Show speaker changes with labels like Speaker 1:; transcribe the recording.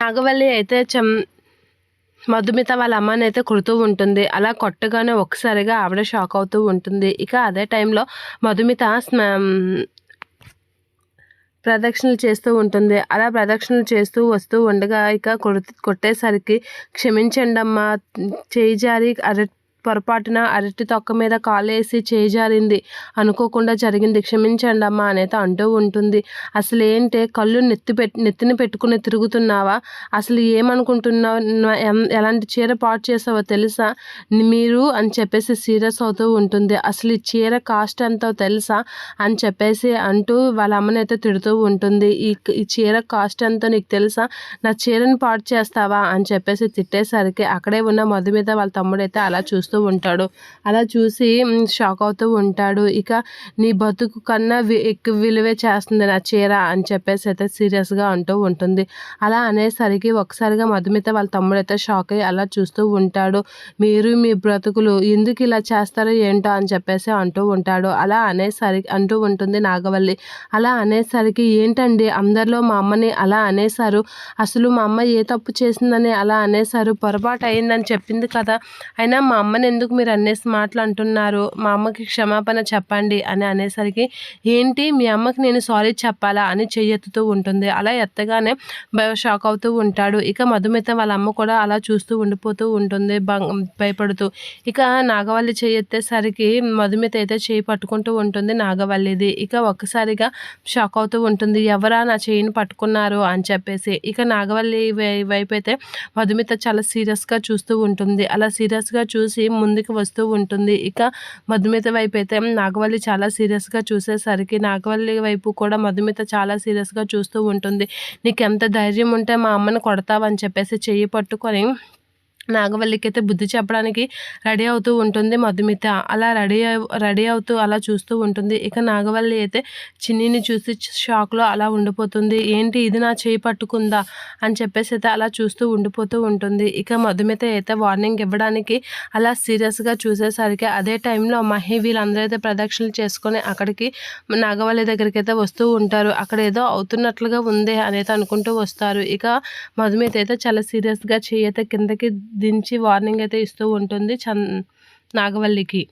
Speaker 1: నాగవల్లి అయితే చం మధుమిత వాళ్ళ అమ్మని అయితే కొడుతూ ఉంటుంది. అలా కొట్టగానే ఒక్కసారిగా ఆవిడ షాక్ అవుతూ ఉంటుంది. ఇక అదే టైంలో మధుమిత ప్రదక్షిణలు చేస్తూ ఉంటుంది. అలా ప్రదక్షిణలు చేస్తూ వస్తూ ఉండగా ఇక కొట్టేసరికి క్షమించండి అమ్మ చేయి జారి అరటి పొరపాటున అరటి తొక్క మీద కాలేసి చేజారింది. అనుకోకుండా జరిగింది. క్షమించండి అమ్మా అనేది అంటూ ఉంటుంది. అసలు ఏంటి కళ్ళు నెత్తి పెట్టి నెత్తిని పెట్టుకుని తిరుగుతున్నావా? అసలు ఏమనుకుంటున్నావు ఎలాంటి చీర పాటు చేసావో తెలుసా? మీరు అని చెప్పేసి సీరియస్ అవుతూ ఉంటుంది. అసలు ఈ చీర కాస్ట్ ఎంతో తెలుసా? అని చెప్పేసి అంటూ వాళ్ళ అమ్మనైతే తిడుతూ ఉంటుంది. ఈ ఈ చీర కాస్ట్ ఎంతో నీకు తెలుసా? నా చీరను పాటు చేస్తావా? అని చెప్పేసి తిట్టేసరికి అక్కడే ఉన్న మధు మీద వాళ్ళ తమ్ముడైతే అలా చూస్తూ ఉంటాడు. అలా చూసి షాక్ అవుతూ ఉంటాడు. ఇక నీ బతుకు కన్నా ఎక్కువ విలువే చేస్తుంది నా చీర అని చెప్పేసి అయితే సీరియస్గా అంటూ ఉంటుంది. అలా అనేసరికి ఒకసారిగా మధుమిత వాళ్ళ తమ్ముడు అయితే షాక్ అయ్యి అలా చూస్తూ ఉంటాడు. మీరు మీ బ్రతుకులు ఎందుకు ఇలా చేస్తారో ఏంటో అని చెప్పేసి అంటూ ఉంటాడు. అలా అనేసరికి అంటూ ఉంటుంది నాగవల్లి. అలా అనేసరికి ఏంటండి అందరిలో మా అమ్మని అలా అనేసారు అసలు మా అమ్మ ఏ తప్పు చేసిందని అలా అనేసారు పొరపాటు అయిందని చెప్పింది కదా. అయినా మా అమ్మ అమ్మని ఎందుకు మీరు అనేసి మాటలు అంటున్నారు? మా అమ్మకి క్షమాపణ చెప్పండి అని అనేసరికి ఏంటి? మీ అమ్మకి నేను సారీ చెప్పాలా? అని చెయ్యెత్తుతూ ఉంటుంది. అలా ఎత్తగానే భయ షాక్ అవుతూ ఉంటాడు. ఇక మధుమిత వాళ్ళ అమ్మ కూడా అలా చూస్తూ ఉండిపోతూ ఉంటుంది భయపడుతూ. ఇక నాగవల్లి చేయెత్తేసరికి మధుమిత అయితే చేయి పట్టుకుంటూ ఉంటుంది నాగవల్లిది. ఇక ఒక్కసారిగా షాక్ అవుతూ ఉంటుంది ఎవరా నా చేయిని పట్టుకున్నారు? అని చెప్పేసి. ఇక నాగవల్లి వైపు అయితే మధుమిత చాలా సీరియస్గా చూస్తూ ఉంటుంది. అలా సీరియస్గా చూసి ముందుకు వస్తూ ఉంటుంది. ఇక మధుమిత వైపు అయితే నాగవల్లి చాలా సీరియస్గా చూసేసరికి నాగవల్లి వైపు కూడా మధుమిత చాలా సీరియస్గా చూస్తూ ఉంటుంది. నీకు ఎంత ధైర్యం ఉంటే మా అమ్మని కొడతావని చెప్పేసి చెయ్యి పట్టుకొని నాగవల్లికి అయితే బుద్ధి చెప్పడానికి రెడీ అవుతూ ఉంటుంది మధుమిత. అలా రెడీ రెడీ అవుతూ అలా చూస్తూ ఉంటుంది. ఇక నాగవల్లి అయితే చిన్నిని చూసి షాక్లో అలా ఉండిపోతుంది. ఏంటి ఇది నా చేయి పట్టుకుందా? అని చెప్పేసి అయితే అలా చూస్తూ ఉండిపోతూ ఉంటుంది. ఇక మధుమిత అయితే వార్నింగ్ ఇవ్వడానికి అలా సీరియస్గా చూసేసరికి అదే టైంలో మహి వీళ్ళందరూ అయితే ప్రదక్షిణలు చేసుకొని అక్కడికి నాగవల్లి దగ్గరికి అయితే వస్తూ ఉంటారు. అక్కడ ఏదో అవుతున్నట్లుగా ఉంది అనేది అనుకుంటూ వస్తారు. ఇక మధుమిత అయితే చాలా సీరియస్గా చేయి అయితే కిందకి దించి వార్నింగ్ అయితే ఇస్తూ ఉంటుంది చంద్ నాగవల్లికి.